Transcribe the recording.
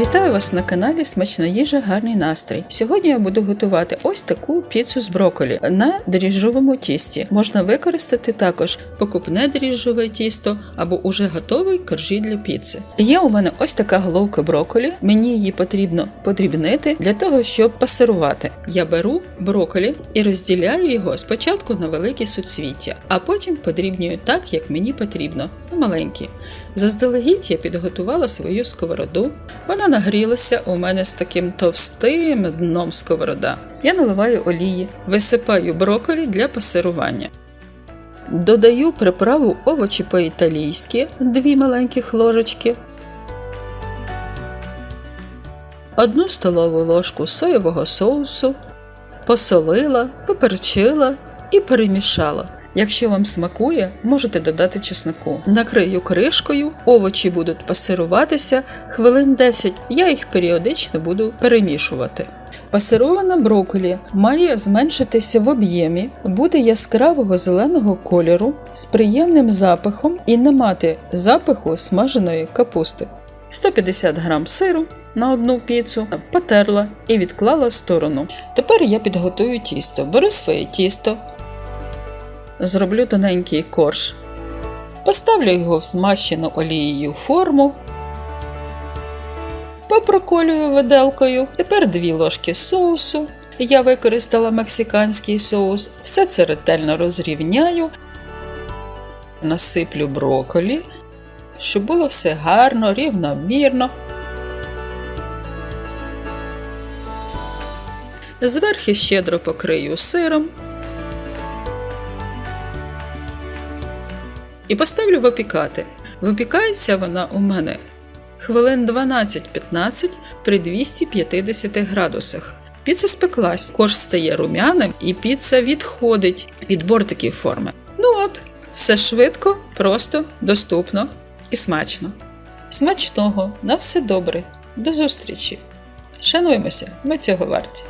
Вітаю вас на каналі Смачна їжа, гарний настрій. Сьогодні я буду готувати ось таку піцу з брокколі на дріжджовому тісті. Можна використати також покупне дріжджове тісто або уже готовий коржі для піци. Є у мене ось така головка брокколі. Мені її потрібно подрібнити для того, щоб пасирувати. Я беру брокколі і розділяю його спочатку на великі суцвіття, а потім подрібнюю так, як мені потрібно, на маленькі. Заздалегідь я підготувала свою сковороду. Вона нагрілася у мене з таким товстим дном сковорода. Я наливаю олії, висипаю брокколі для пасирування. Додаю приправу овочі по-італійськи, дві маленьких ложечки, одну столову ложку соєвого соусу, посолила, поперчила і перемішала. Якщо вам смакує, можете додати чеснику. Накрию кришкою, овочі будуть пасируватися хвилин 10. Я їх періодично буду перемішувати. Пасирована брокколі має зменшитися в об'ємі, бути яскравого зеленого кольору з приємним запахом і не мати запаху смаженої капусти. 150 г сиру на одну піцу потерла і відклала в сторону. Тепер я підготую тісто. Беру своє тісто, зроблю тоненький корж, поставлю його в змащену олією форму, попроколюю виделкою. Тепер дві ложки соусу. Я використала мексиканський соус. Все це ретельно розрівняю, насиплю брокколі, щоб було все гарно, рівномірно. Зверхи щедро покрию сиром. І поставлю випікати. Випікається вона у мене хвилин 12-15 при 250 градусах. Піца спеклась, корж стає рум'яним і піца відходить від бортиків форми. Ну от, все швидко, просто, доступно і смачно. Смачного, на все добре, до зустрічі! Шануємося, ми цього варті!